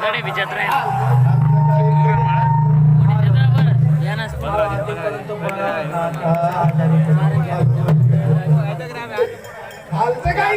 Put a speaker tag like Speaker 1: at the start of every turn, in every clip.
Speaker 1: कडे विचारत
Speaker 2: खालचं काय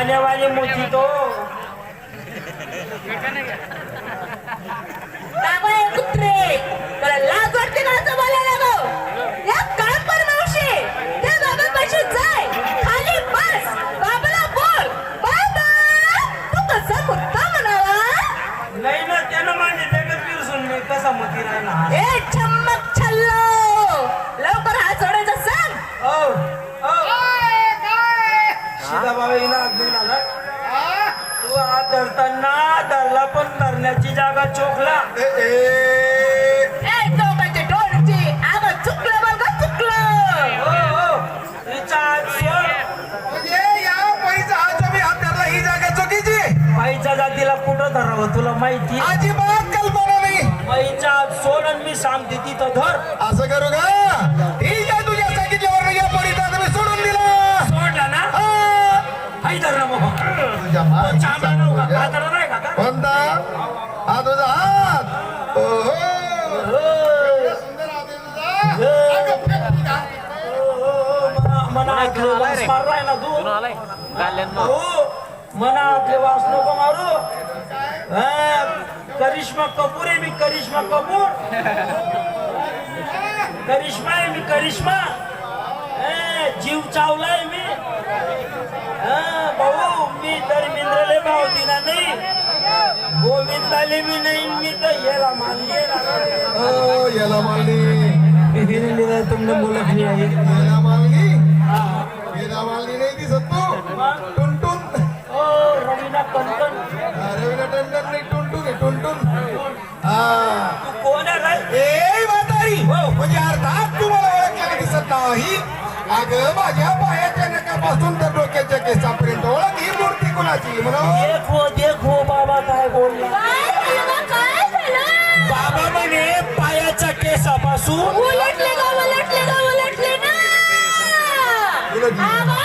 Speaker 3: आणि पाण्यावाली मोठी तो।
Speaker 4: बाबा कुत्रे! मला लाज वाटते का असं बोलायला गं? या काळपर मावशी त्या बाबापाशी जाय. खाली बस. बाबाला बोल. बाबा तू कसा कुत्ता म्हणावा?
Speaker 3: नाही ना त्यानं माझे जगत पिरसून मी कसा मती राहिला.
Speaker 4: ए
Speaker 3: ही
Speaker 2: जागा चुकीची.
Speaker 3: बाईच्या जातीला कुठं धरावं तुला माहिती
Speaker 2: अजिबात कल्पना नाही.
Speaker 3: सोड आणि मी सांगते तिथं धर.
Speaker 2: असं करू का?
Speaker 3: मना- मना आतले वास मारलाय ना तू
Speaker 5: आलाय. गाल्यांना.
Speaker 3: हो. मना आतले वास नको मारू. हा, करिश्मा कपूर आहे मी करिश्मा कपूर. करिश्मा आहे मी करिश्मा. हा, जीव चावलाय मी. हा, भाऊ मी धर्मेंद्रले भाव दिला नाही. गोविंदाले मी नाही मी तर याला मानले
Speaker 2: ओ, याला मालनी
Speaker 3: तुमने बोलत नाही आहे रवीना कंकण
Speaker 2: रवीना टंडन नाही टुनटुन आहे टुनटुन हा.
Speaker 3: तू कोण आहे रे?
Speaker 2: ए म्हातारी. म्हणजे अर्थात तुम्हाला ओळखलेलं दिसत नाही? अगं माझ्या पायाच्या नकापासून तर डोक्याच्या केसापर्यंत ओळख ही मूर्ती कुणाची? म्हणून
Speaker 3: देखो देखो बाबा काय बोलला.
Speaker 4: काय झालं गं, काय झालं
Speaker 3: बाबा म्हणे पायाच्या केसापासून
Speaker 4: उलटले उलटले उलटले ना.
Speaker 2: उलटले.
Speaker 4: आम्हा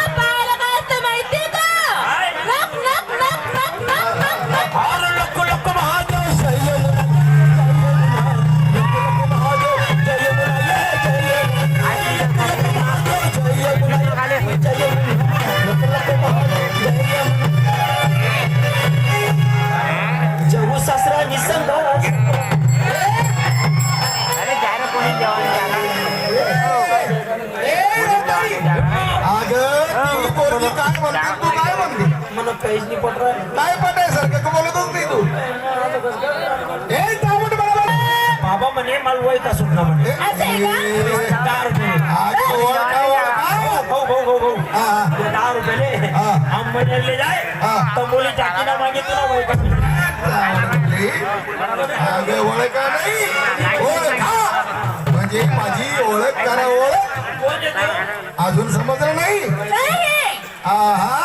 Speaker 4: काय
Speaker 2: म्हणते तू काय म्हणते
Speaker 3: मला काहीच नाही पटरा
Speaker 2: काय पटायसारखं का बोलतच नाही तू. ए तामट बरोबर.
Speaker 3: बाबा म्हणे मला वय का सुटला म्हणे.
Speaker 4: असं आहे का?
Speaker 3: दहा रुपये
Speaker 2: अगं, ओळखा, ओळखा.
Speaker 3: भाऊ भाऊ भाऊ भाऊ.
Speaker 2: हा.
Speaker 3: ते दहा रुपये
Speaker 2: हा.
Speaker 3: हम म्हणले जाय.
Speaker 2: हा.
Speaker 3: तंबोली टाकीला मागे तुला वय का
Speaker 2: अगं ओळखा नाही? ओळखा म्हणजे माझी ओळख करा ओळख? अजून समजलं नाही आहा.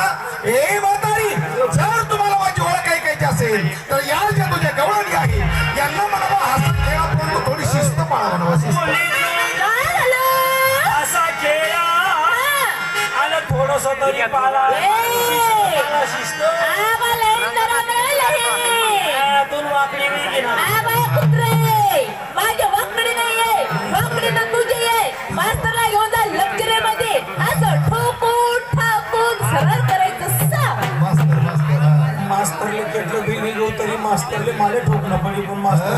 Speaker 2: ए म्हातारी जर तुम्हाला माझी ओळख ऐकायची असेल तर या ज्या तुझ्या गवळणी आहे यांना म्हणावा हसत खेळा थोडी शिस्त पाळा म्हणावा शिस्त.
Speaker 3: असा खेळा.
Speaker 4: हा.
Speaker 3: आणि थोडस तरी पाळा, शिस्त.
Speaker 4: आबा लई मास्तरले
Speaker 3: मला ठोकणं पडली पण मास्तर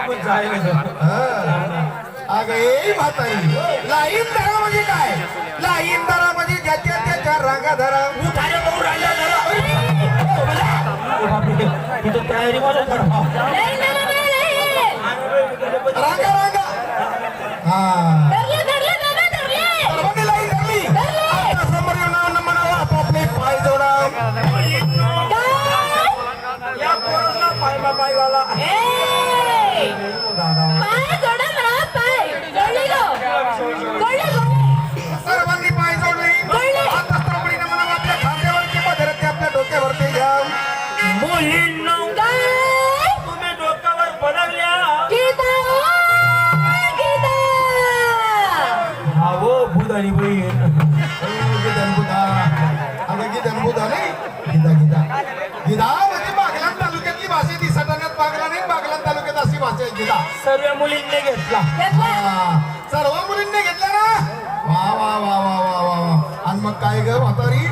Speaker 3: पण जायला
Speaker 2: अगं ए म्हातारी लाईन धरा म्हणजे काय लाईन धरा म्हणजे ज्याच्या त्याच्या रांगा धरा
Speaker 3: तिथं तयारी मला.
Speaker 2: रांगा रांगा हा
Speaker 3: बुधानी बहीण
Speaker 2: गीता अगं गीता बुधा नाही गीता गीता गीता म्हणजे बागलाण तालुक्यातली भाषा ती सटाण्यात बागला नाही बागलाण तालुक्यात अशी भाषा आहे गीता
Speaker 3: सर्व मुलींनी घेतला
Speaker 2: हा, सर्व मुलींनी घेतला ना वा वा वा वा वा वा वा आणि मग काय ग म्हातारी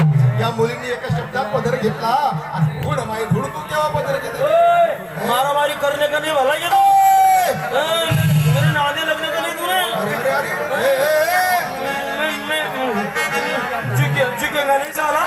Speaker 2: या मुलींनी एका शब्दात पदर घेतला आणि धुड माय धुड तू केव्हा पदर घेतला
Speaker 3: मारामारी करने का नहीं भला
Speaker 4: Elizabeth.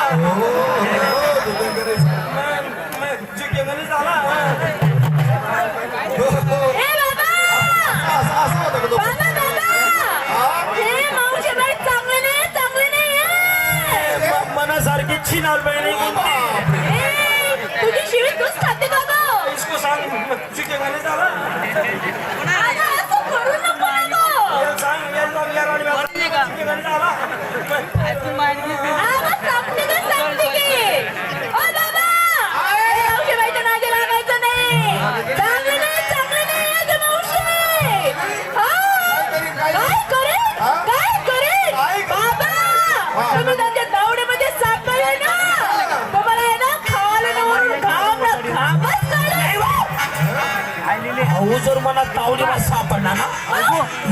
Speaker 3: अहो जर मला तावडीला सापडला ना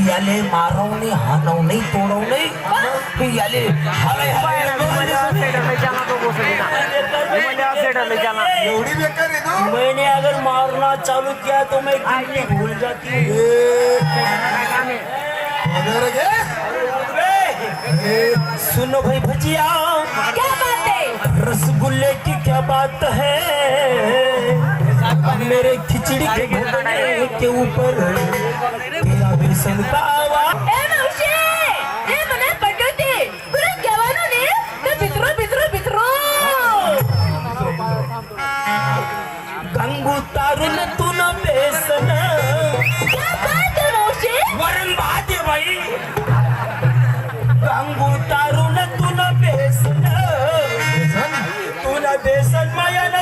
Speaker 3: याले मारवणे हाणवणे तोडवणे याले हालाय हालाय
Speaker 2: एवढी बेकार आहे तू
Speaker 3: मैंने अगर मारना चालू किया तो मैं किडनी भूल जाती हूँ
Speaker 2: ए, पदर घे ए,
Speaker 3: सुनो भाई भजिया
Speaker 4: क्या बात है
Speaker 3: रसगुल्ले की क्या बात है? मेरे खिचड़ी के के ऊपर। तेरा बेसन का आवाज। దేశమయన